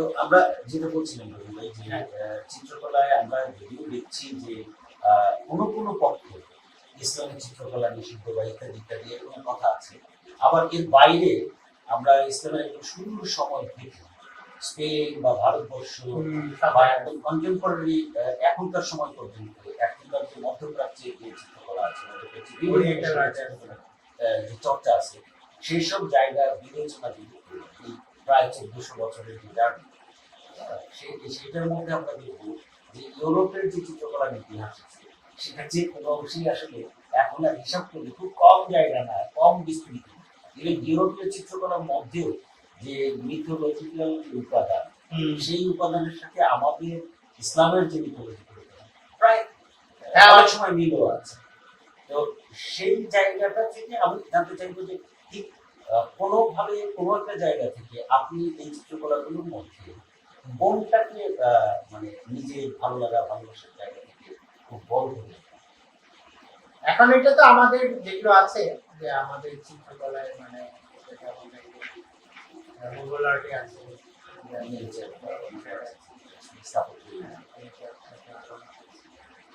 তো আমরা যেটা বলছিলাম ভাই যে চিত্রকলায় আমরা যদিও দেখছি যে কোনো কোনো পক্ষে ইসলামিক চিত্রকলা নিষিদ্ধ বা ইত্যাদি ইত্যাদি এরকম কথা আছে। আবার এর বাইরে আমরা ইসলামের সুন্দর সময় দেখি। স্পেন বা ভারতবর্ষ বা একদম কন্টেম্পোরারি এখনকার সময় পর্যন্ত এখনকার যে মধ্যপ্রাচ্যে যে চিত্রকলা আছে যে চর্চা আছে সেই সব জায়গা বিবেচনা যদি প্রায় চোদ্দশো বছরের যে জার্নি সেটার মধ্যে আমরা দেখব যে ইউরোপের যে চিত্রকলার ইতিহাস আছে সেটা যে কোনো অংশেই আসলে এখন আর হিসাব করলে খুব কম জায়গা না কম বিস্তৃত। এবং ইউরোপীয় চিত্রকলার মধ্যেও যে মিথোলজিক্যাল উপাদান সেই উপাদানের সাথে আমাদের ইসলামের যে মিথোলজিক্যাল প্রায় হ্যাঁ, অনেক সময় মিলও আছে। তো সেই জায়গাটা থেকে আমি জানতে চাইব যে ঠিক কোনোভাবে কোনো একটা জায়গা থেকে আপনি এই চিত্রকলাগুলোর মধ্যে কোনটাকে আহ, মানে নিজের ভালো লাগা ভালোবাসার জায়গা থেকে খুব বড় হয়ে এখন এটা তো আমাদের যেগুলো আছে যে আমাদের চিত্রকলায় মানে মুঘল আর্টে আছে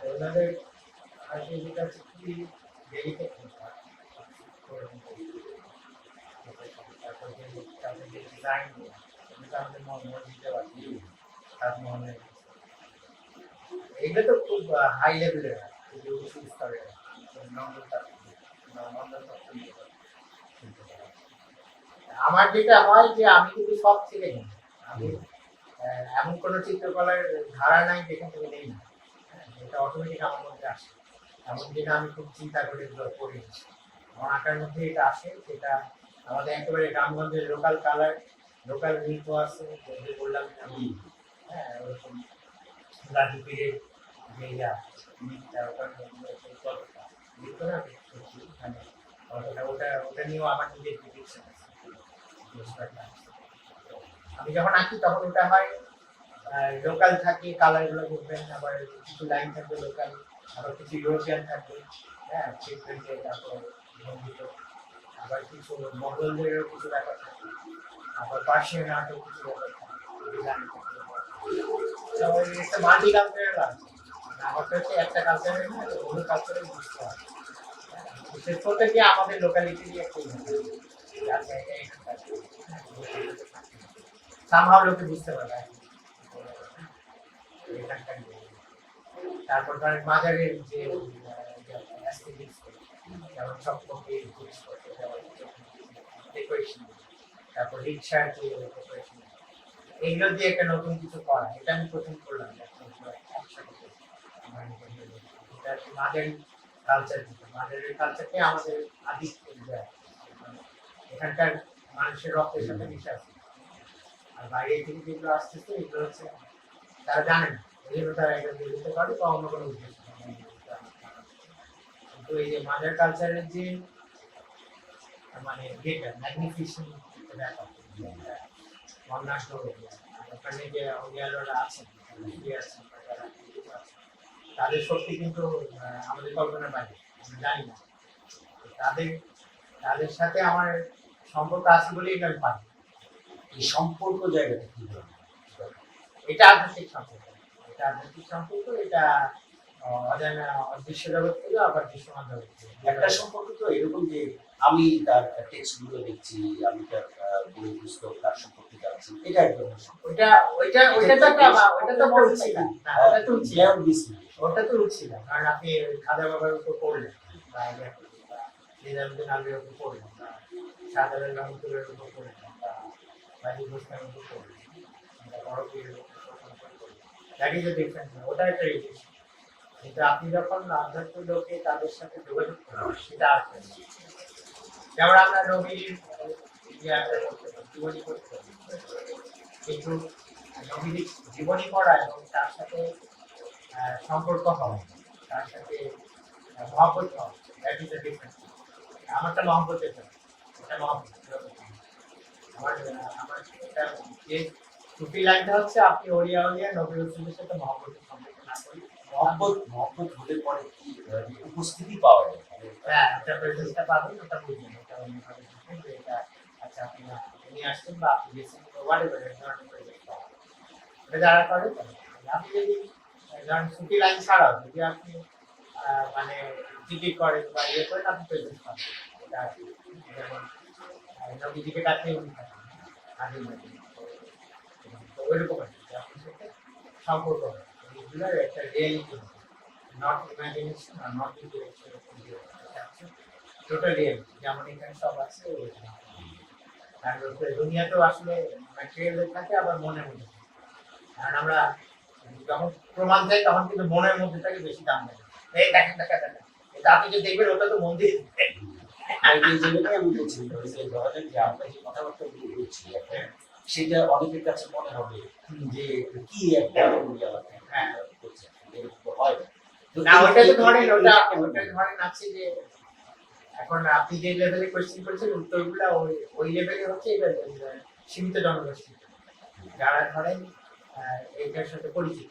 ওনাদের ডিজাইন আমাদের মনে দিতে পারি তাজমহলের এগুলো তো খুব হাই লেভেলের নন্দন আমার যেটা হয় যে আমি কিন্তু সব থেকে নিই আমি এমন কোনো চিত্রকলার ধারা নাই যেখান থেকে নেই না। হ্যাঁ, এটা অটোমেটিক আমার মধ্যে আসে। এমন দিন আমি খুব চিন্তা করে পড়ি আমার আঁকার মধ্যে এটা আসে। সেটা আমাদের একেবারে গ্রামগঞ্জের লোকাল কালার লোকাল নৃত্য আছে বললাম আমি হ্যাঁ ওরকম ওটার মধ্যে সেই না সত্যি মানে ওটা ওটা ওটা নিয়েও আমার নিজের ডিপিকশন আছে আমি যখন আঁকি তখন ওটা হয় লোকাল থাকে কালারগুলো করবেন আবার কিছু লাইন থাকবে লোকাল আবার কিছু ইউরোপিয়ান থাকবে হ্যাঁ ট্রিটমেন্টে তারপর আবার কিছু মঙ্গলদেরও কিছু ব্যাপার থাকে আবার পার্সিয়ান আর্টও কিছু ব্যাপার থাকে তো একটা মাল্টি কালচারাল আছে আমারটা হচ্ছে একটা কালচারের না তো অন্য বুঝতে হয় আমাদের লোকালিটিরই একটা সামহাও লোকে বুঝতে পারে তারপর ধরেন মাজারের যে যেমন চকমকে ডেকোরেশন তারপর রিক্সার যে এগুলো দিয়ে একটা নতুন কিছু করা এটা আমি প্রথম করলাম মাদের কালচার মাদের কালচারকে আমাদের আদি এখানকার মানুষের রক্তের সাথে মিশে আছে। আর বাইরে থেকে যেগুলো আসতেছে এগুলো হচ্ছে তারা জানে না। এই জন্য তারা এটা দিয়ে দিতে পারে বা অন্য কোনো উদ্দেশ্য। কিন্তু এই যে মাদার কালচারের যে মানে যেটা ম্যাগনিফিকেশন তাদের শক্তি কিন্তু আমাদের কল্পনার বাইরে আমরা জানি না। তাদের তাদের সাথে আমার সম্পর্ক আছে বলেই এটা আমি পাই এই সম্পর্ক জায়গাটা কি এটা আধ্যাত্মিক সম্পর্ক। এটা আধ্যাত্মিক সম্পর্ক এটা অজানা অদৃশ্য জগৎ থেকে আবার দৃশ্যমান জগৎ থেকে। একটা সম্পর্ক তো এরকম যে আমি তার টেক্সটগুলো দেখছি আমি তার বই পুস্তক তার সম্পর্কে জানছি। এটা এক ধরনের সম্পর্ক ওইটা ওইটা ওইটা তো একটা ওইটা তো একটা না, ওটা তো ওটা উচ্ছিলা কারণ আপনি খাজা বাবার উপর পড়লেন। বা করলেন, বা নিজামুদ্দিন আলীর উপর পড়লেন বা রহমতুল্লাহর উপর পড়লেন বা বাজিদ উপর পড়লেন বড় পীরের দ্যাট ইজ এ ডিফারেন্স ওটা একটা রিলেশন কিন্তু আপনি যখন আধ্যাত্মিক লোকে তাদের সাথে যোগাযোগ করেন সেটা জিনিস। যেমন আমরা নবীর ইয়া জীবনী করতে কিন্তু নবীর জীবনী পড়া এবং তার সাথে সম্পর্ক হওয়া তার সাথে মহব্বত হওয়া দ্যাট ইজ এ ডিফারেন্স আমারটা এটা আমার আমার এটা যে টুপি লাইনটা হচ্ছে আপনি ওড়িয়া ওড়িয়া নবী রসুলের সাথে মহব্বতের সম্পর্ক না করি মহব্বত মহব্বত হলে পরে কি উপস্থিতি পাওয়া যায়? হ্যাঁ ওটা প্রেজেন্সটা পাবেন ওটা বুঝবেন। ওটা অন্যভাবে বুঝবেন যে এটা আচ্ছা আপনি আপনি আসছেন বা আপনি গেছেন হোয়াট এভার ধরনের presence পাবেন। এটা যারা করে তারা। আপনি যদি ধরেন ছুটি লাইন ছাড়াও যদি আপনি আহ, মানে টিকিট করেন বা ইয়ে করেন আপনি প্রেজেন্ট পাবেন এটা আছে। যেমন নদী টিকিট আপনি আগে তো ওইরকম আর কি যে আপনার সাথে সম্পর্ক হবে এগুলোর একটা রিয়েলিটি নট ইমাজিনেশন আর নট ইন্টালেকচুয়াল টোটাল রিয়েলিটি যেমন এখানে সব আছে আর দুনিয়াতেও আসলে থাকে আবার মনের মধ্যে কারণ আমরা যখন প্রমাণ চাই তখন কিন্তু মনের মধ্যে থাকে বেশি দাম দেয় এই দেখেন দেখা দেখা এটা আপনি যে দেখবেন ওটা তো মন দিয়ে দেখবেন। আর এই জন্যই আমি বলছি ধরেন যে আমরা যে কথাবার্তা বলছি সেটা অনেকের কাছে মনে হবে যে কি একটা হ্যাঁ। করছে এরকম তো না। তো না এই- ওটা তো ধরেন ওটা ওটা ধরেন আছে যে এখন আপনি যে লেভেলে কোয়েশ্চেন করেছেন, উত্তরগুলো ওই ওই লেভেলে হচ্ছে এটা সীমিত জনগোষ্ঠী। যারা ধরেন এইটার সাথে পরিচিত।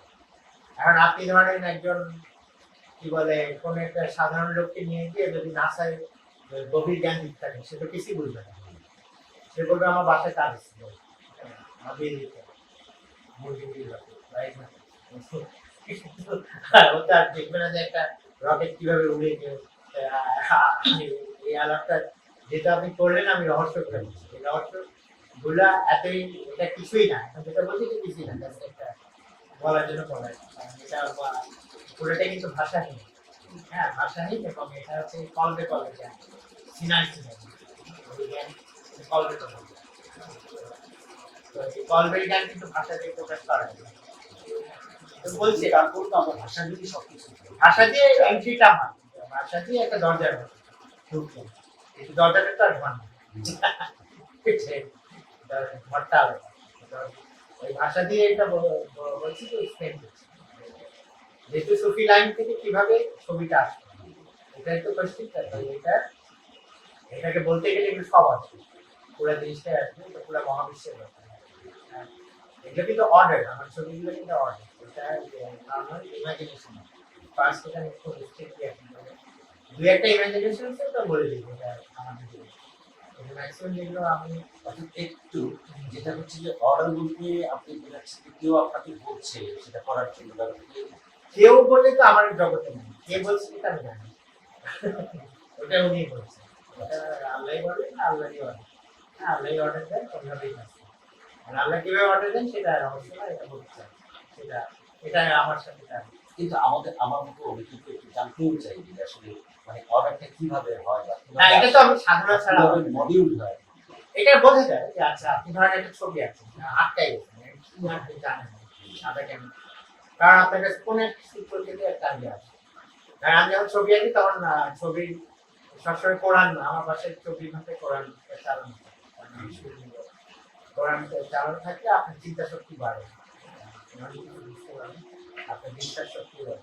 এখন আপনি ধরেন একজন, কি বলে, কোন একটা সাধারণ লোককে নিয়ে গিয়ে যদি নাসায় গভীর জ্ঞান দিতে থাকে, সে তো কিছুই বুঝবে না। সে বলবে, আমার বাসায় কাজ আছে। আমার বিয়ে? আর দেখবে না যে একটা রকেট কীভাবে উড়ে গেল এই আলাপটা যেটা আপনি করলেন আমি রহস্য করে এই রহস্যগুলা এতই এটা কিছুই না। যেটা বলছি যে কিছুই না। Just একটা বলার জন্য বলা এটা পুরোটাই কিন্তু ভাষাহীন। হ্যাঁ ভাষাহীন এবং এটা হচ্ছে কলবে কলবে জ্ঞান ওই জ্ঞান কলবে কলবে। কলবের জ্ঞান কিন্তু ভাষা দিয়ে প্রকাশ করা যায়। তো বলছি আমরা ভাষা যদি সবকিছু। ভাষা দিয়ে এন্ট্রিটা হয়। দিয়ে একটা দরজার মতো ঢুকলো এই দরজাটা তো আর ঘর না। ঘরটা আলাদা। ওই ভাষা দিয়ে এটা বলছি তো এক্সপ্লেন করছি যেহেতু সুফি লাইন থেকে কীভাবে ছবিটা আসবে এটাই তো কোশ্চিন এটা, এটাকে বলতে গেলে এগুলো সব আছে। পুরো জিনিসটাই আসবে, এটা পুরো মহাবিশ্বের ব্যাপার। হ্যাঁ। এগুলো কিন্তু অর্ডার আমার ছবিগুলো কিন্তু অর্ডার এটা নর্মাল ইমাজিনেশন ফার্স্ট এটা একটু মিস্টেক এখন দুই একটা ইমাজিনেশন তো বলে যেগুলো আমি একটু, যেটা যে অর্ডার আপনি কেউ আপনাকে বলছে সেটা করার জন্য কেউ- বললে তো আমার নেই। বলছে ওটা বলে না আল্লাহই অর্ডার হ্যাঁ দেন আল্লাহ কীভাবে অর্ডার দেন সেটা এটা বলতে সেটা আমার সাথে কিন্তু আমাদের, আমার মতো তো একটু জানতেও চাই যে আসলে মানে অর্ডারটা কীভাবে হয় না এটা তো আমি সাধারণ ছাড়া মডিউল হয়? এটা বোঝা যায় যে আচ্ছা আপনি ধরেন একটা ছবি আছেন আটটাই গেছেন কি আপনি জানেন সাদা কেন কারণ আপনার কাছে কোন একটা থেকে একটা আইডিয়া আছে। কারণ আমি যখন ছবি আঁকি তখন ছবি সবসময় কোরআন না আমার পাশে চব্বিশ ঘন্টায় কোরআন চালানো কোরআন চালানো থাকলে আপনার চিন্তা শক্তি বাড়ে। আপনার বিশ্বাস শক্তি বাড়ে।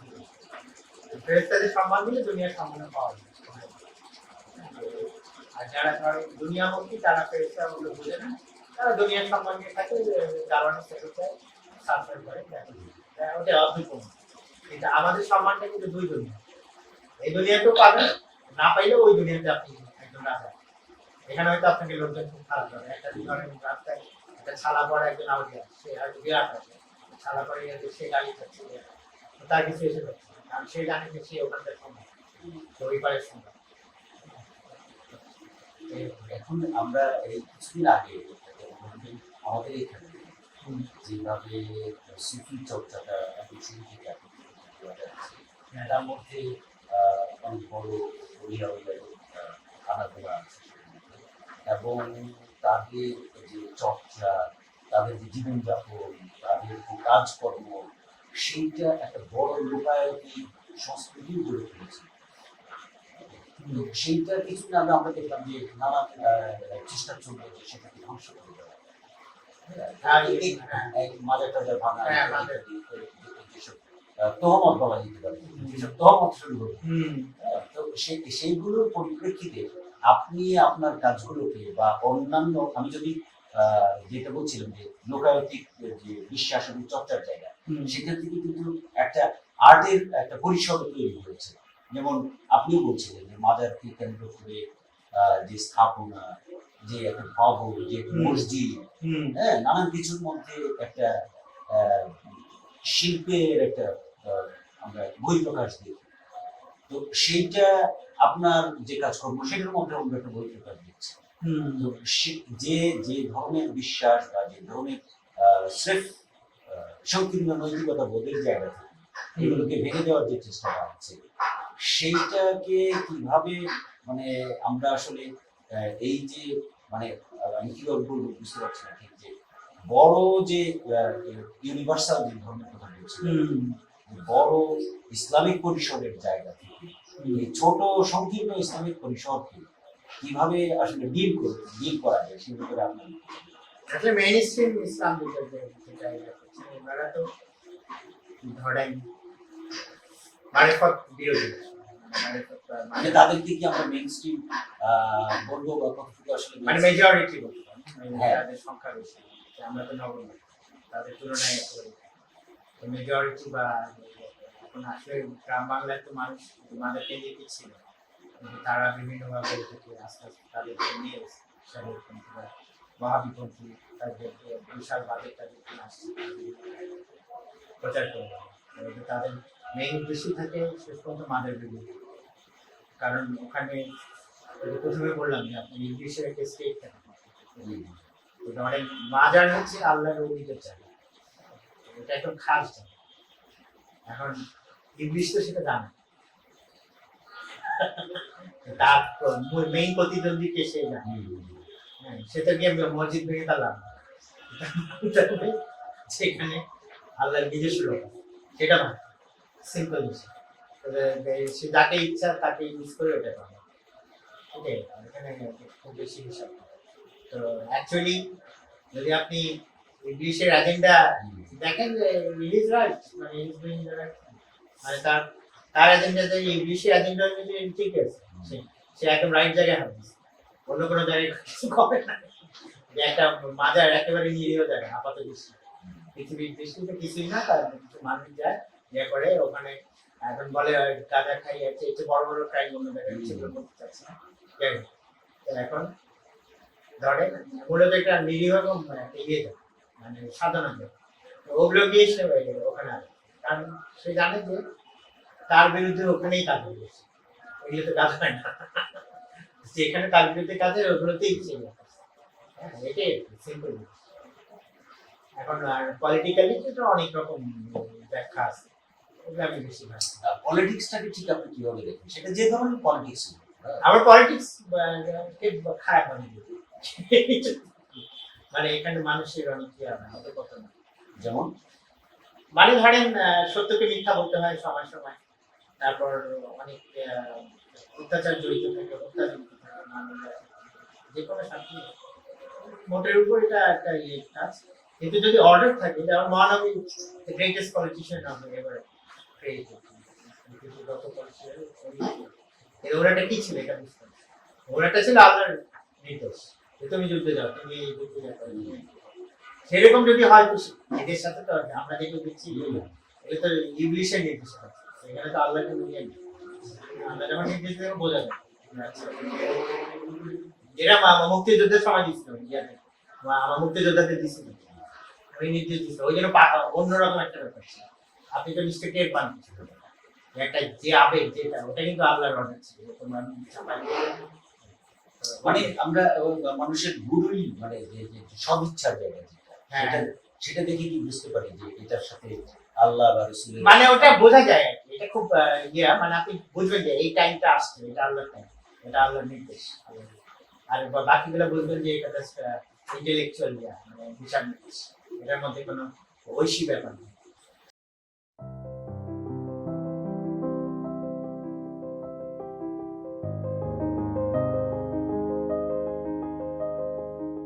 ফেরেস্তাদের সম্মান দিলে দুনিয়ার সম্মান পাওয়া যায়। আর যারা ধরেন দুনিয়ামুখী, তারা ফেরেস্তা ওগুলো বুঝে না। তারা দুনিয়ার সম্মান নিয়ে থাকে জ্বালানো সেক্রেটারি সার্ভার করে ওটা অদ্ভুত কিন্তু আমাদের সম্মানটা কিন্তু দুই দুনিয়া। এই দুনিয়াতেও পাবেন, না পাইলে ওই দুনিয়াতে আপনি একজন রাজা। এখানে হয়তো আপনাকে লোকজন খুব খারাপ করে একটা ধরেন রাস্তায় একটা ছালা পড়া একজন আউলিয়া, সে আর বিরাট আছে ছালা পরে গেছে সে গাড়ি খাচ্ছে তার কিছু এসে যাচ্ছে। কারণ সে জানে যে সে ওখানকার পারের সম্মান এই- এখন আমরা এই কিছুদিন আগে আমাদের এখানে যেভাবে সুফি চর্চাটা এখন শুরু থেকে এখন তার মধ্যে অনেক বড় ওলিয়া ওলিয়া আনাগোনা আছে এবং তাদের যে চর্চা, তাদের যে জীবনযাপন, তাদের যে কাজকর্ম সেইটা একটা বড় লোকায়তী সংস্কৃতি গড়ে তুলেছে। তো সেইটা কিছুদিন আগে আমরা দেখলাম যে নানা চেষ্টা চলবে যে সেটাকে ধ্বংস করে দেওয়া। মাজার টাজার ভাঙা যেসব, তহমত বলা যেতে পারে যেসব তহমত শুরু হ্যাঁ, তো সেইগুলোর পরিপ্রেক্ষিতে আপনি আপনার কাজগুলোকে বা অন্যান্য আমি যদি আহ, যেটা বলছিলাম যে লোকায়তিক যে বিশ্বাস এবং চর্চার জায়গা সেখান থেকে কিন্তু একটা আর্টের একটা পরিসর তৈরি হয়েছে। যেমন আপনিও বলছিলেন যে মাজারকে কেন্দ্র করে যে স্থাপনা যে একটা ভবন যে মসজিদ হ্যাঁ নানান কিছুর মধ্যে একটা শিল্পের একটা আমরা বহিঃপ্রকাশ দেখি। তো সেইটা আপনার যে কাজকর্ম সেটার মধ্যে আমরা একটা দেখছি। হুম। তো সে- যে যে ধরনের বিশ্বাস বা যে ধরনের স্রেফ সংকীর্ণ নৈতিকতা বোধের জায়গা থেকে। এগুলোকে ভেঙে দেওয়ার যে চেষ্টাটা আছে সেইটাকে কীভাবে মানে আমরা আসলে এই যে মানে আমি কীভাবে বলব বুঝতে পারছি না ঠিক যে বড় যে ইউনিভার্সাল যে ধরনের কথা বলছি বড় ইসলামিক পরিষদের জায়গা থেকে ছোট সংকীর্ণ ইসলামিক পরিষদকে কীভাবে আসলে ডিল করে ডিল করা যায় সে ব্যাপারে আপনার আসলে মেইন স্ট্রিম ইসলাম যেটা ওনারা তো ধরেন মারেফত বিরোধী। মানে তাদেরকে কি আমরা মেইন স্ট্রিম বলব বা কতটুকু আসলে মানে মেজরিটি মানে হ্যাঁ। সংখ্যা বেশি আমরা তো নগণ্য। তাদের তুলনায় মেজরিটি বা এখন আসলে গ্রাম বাংলায় তো মানুষ মাদের কেন্দ্রিক ছিল। তারা বিভিন্নভাবে আস্তে আস্তে তাদেরকে নিয়ে মহাবিপন্থী তাদের বিশাল বাজেট আসছে। প্রচার করে দেওয়া। এবং তাদের মেইন উদ্দেশ্য থাকে শেষ পর্যন্ত মাদের বিরুদ্ধে। কারণ ওখানে প্রথমে বললাম যে আপনি ইংলিশের একটা স্টেট ওটা অনেক মাজার হচ্ছে আল্লাহর অভিযোগ জায়গা এটা একদম খাস জায়গা এখন ইংলিশ তো সেটা জানে। তার মেইন প্রতিদ্বন্দ্বী কে সে জানে? হ্যাঁ, সে তো গিয়ে মসজিদ ভেঙে তার লাভ সেখানে আল্লাহর নিজস্ব লোক সেটা না সিম্পল সে যাকে ইচ্ছা তাকে ইউজ করে ওটা পাবে ওকে খুব বেশি হিসাব তো অ্যাকচুয়ালি যদি আপনি ইংলিশের এজেন্ডা দেখেন ইজ রাইট মানে মানে তার তার এজেন্ডা ইংলিশের এজেন্ডা ঠিক আছে সে- একদম রাইট জায়গায় দিচ্ছে অন্য কোনো জায়গায় কিছু করে না। একটা মাজার একেবারে নিরীহ জায়গা আপাত দৃষ্টি। পৃথিবীর দৃষ্টিতে কিছুই না তার কিছু মানুষ যায় ইয়ে করে ওখানে এখন বলে গাঁজা খাই আছে একটু বড় বড় ক্রাইম অন্য জায়গায় সেগুলো করতে চাচ্ছে না। এখন ধরে মূলত একটা নিরীহ এবং একটা ইয়ে মানে সাধারণ যায় ওগুলো গিয়ে সে ওখানে আসে কারণ সে জানে যে তার বিরুদ্ধে ওখানেই কাজ হয়ে গেছে ওইগুলো তো কাজ হয় না। যেখানে তার বিরুদ্ধে কাজ হয় ইয়ে করে। হ্যাঁ, এটাই সিম্পল এখন আর পলিটিক্যালি তো অনেক রকম ব্যাখ্যা আছে আমি বেশি পলিটিক্সটাকে ঠিক আপনি কীভাবে দেখেন সেটা যে ধরনের পলিটিক্স আমার পলিটিক্স খারাপ মানে মানে এখানে মানুষের অনেক অত কথা না যেমন? মানে ধরেন সত্যকে মিথ্যা বলতে হয় সময় সময়। তারপর অনেক অত্যাচার জড়িত থাকে অত্যাচার একটা ইয়ে কিন্তু যদি অর্ডার থাকে, যেমন মহানবী গ্রেটেস্ট পলিটিশিয়ান কি ছিল এটা বুঝতে। ওরাটা ছিল নির্দেশ যে তুমি যুদ্ধে যাও, তুমি এই যুদ্ধে যাও সেরকম যদি হয়, তো এদের সাথে তো আমরা যেটা দেখছি এটা তো ইংলিশের নির্দেশ এখানে তো আল্লাহকে নিয়ে। আমরা যখন নির্দেশ দেবো, বোঝা যায়। দিচ্ছিল আমার দিচ্ছিল ওই নির্দেশ দিচ্ছিল ওই জন্য অন্যরকম একটা ব্যাপার ছিল। আপনি তো নিশ্চয়ই টের পান কিছু। একটা যে আবেগ যেটা ওটা কিন্তু আল্লাহর অর্ডার ছিল। তোমার মানে আমরা মানুষের গুরুই মানে সদিচ্ছার জায়গা যেটা, হ্যাঁ। সেটা দেখে কি বুঝতে পারি যে এটার সাথে আল্লাহ বা রসুলের মানে ওটা বোঝা যায়। এটা খুব ইয়ে মানে আপনি বুঝবেন যে এই টাইমটা আসছে এটা আল্লাহর টাইম এটা আল্লাহর নির্দেশ। আর বাকিগুলো বলবেন যে এটা ইন্টেলেকচুয়াল মানে হিসাব নির্দেশ এটার মধ্যে কোনো ঐশী ব্যাপার নেই